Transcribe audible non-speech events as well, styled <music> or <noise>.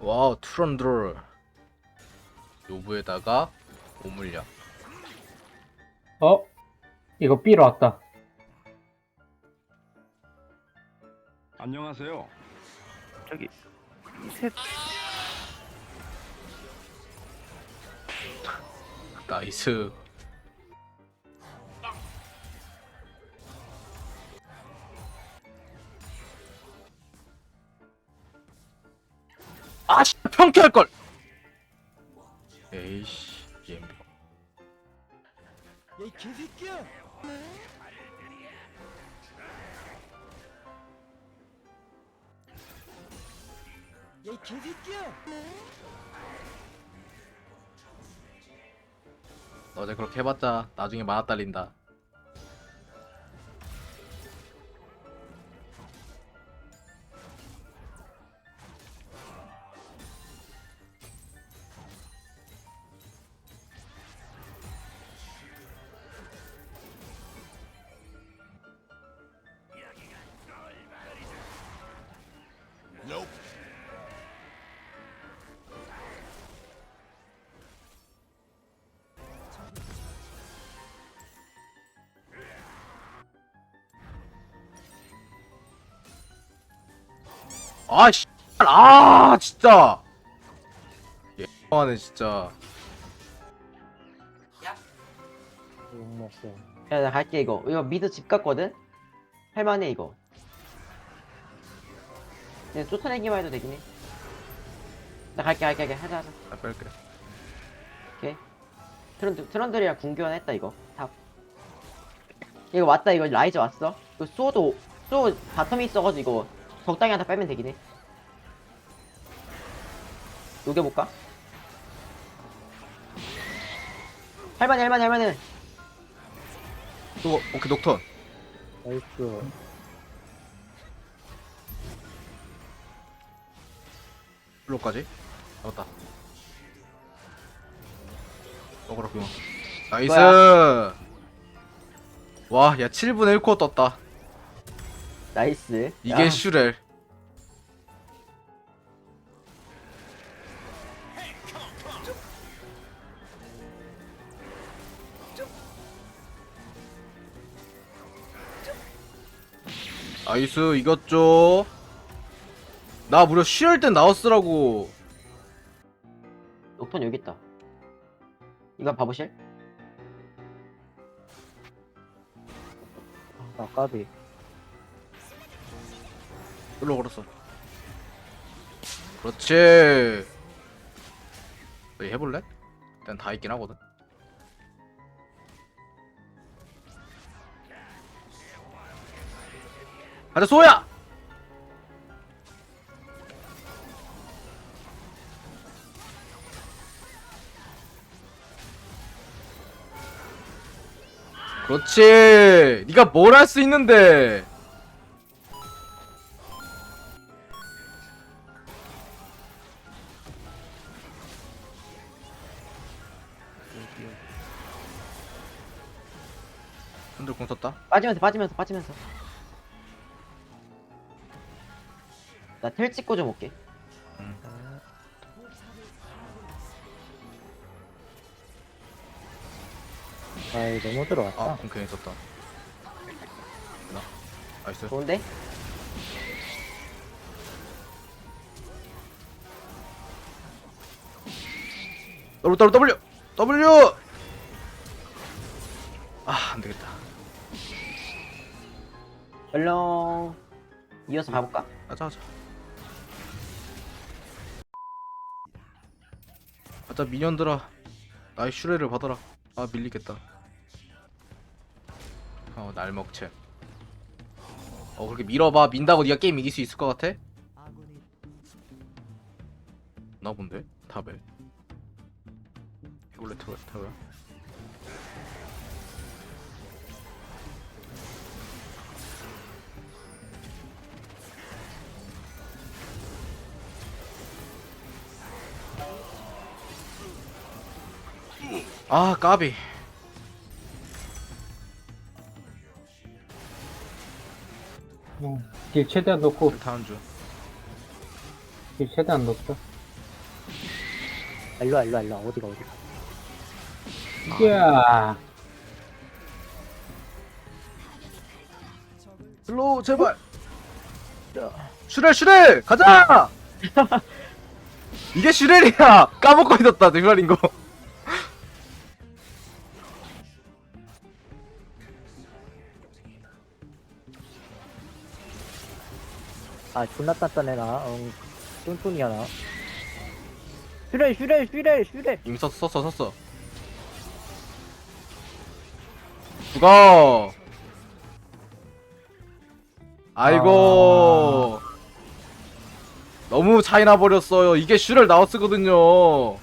와우 트런드롤 요브에다가 오물량 어? 이거 B로 왔다. 안녕하세요. 저기 셋 나이스 아 씨 평쾌할 걸 에이씨 EMB 야이 개새끼야! 야이 개새끼야! 어제 그렇게 해봤자 나중에 만화 딸린다 아 씨 아 진짜 예하네 진짜 야, 나 갈게, 이거. 이거 미드 집 갔거든? 할만해, 이거. 그냥 쫓아내기만 해도 되긴 해. 나 갈게, 갈게, 갈게. 하자, 하자. 아 뺄게 오케이. 트런드, 트런들이랑 궁교환 했다, 이거. 탑. 이거 왔다, 이거 라이즈 왔어. 이거 쏘도, 쏘 바텀이 있어가지고 이거 적당히 하나 빼면 되긴 해. 녹여볼까? 할만해, 할만해, 할만해. 또 오케이 녹턴 나이스. 블록까지? 잡았다. 어 그렇구나 나이스! 와 야 7분의 1코어 떴다. 나이스. 이게 야. 슈렐. 나이스 이겼죠 나 무려 쉬할 땐 나왔으라고 녹턴 여기 있다. 이거 봐보실? 아, 까비. 일로 걸었어 그렇지 너희 해볼래? 일단 다 있긴 하거든 가자 소야! 그렇지 네가 뭘 할 수 있는데 흔들 공 썼다 빠지면서 빠지면서 빠지면서. 나 텔 찍고 좀 올게. 아이, 너무 들어왔다. 아 공캔이 썼다. 나? 나이스. 좋은데? W W W! W! 아 안 되겠다. 얼렁. 이어서 가볼까? 가자 가자. 가자 미년들아. 나의 슈레를 받아라. 아 밀리겠다 어 날 먹채. 어 그렇게 밀어봐. 민다고 네가 게임 이길 수 있을 것 같아? 나 본데? 탑에. 원래 트로야 트로야 아 까비 딜 최대한 넣고. 타는 중딜 최대한 넣었다 아, 일로와 일로와 일로와. 어디가 어디 이야. 슬로우 제발. 슈렐 슈렐! 가자! <laughs> 이게 슈렐이야! 까먹고 있었다 슈렐인 거 아 존나 단단해 나. 응. 똔똔이야 나. 슈레 슈레 슈레 슈레. 이미 썼어 썼어 썼어. 죽어! 아이고. 너무 차이나 버렸어요. 이게 슈렐 나왔거든요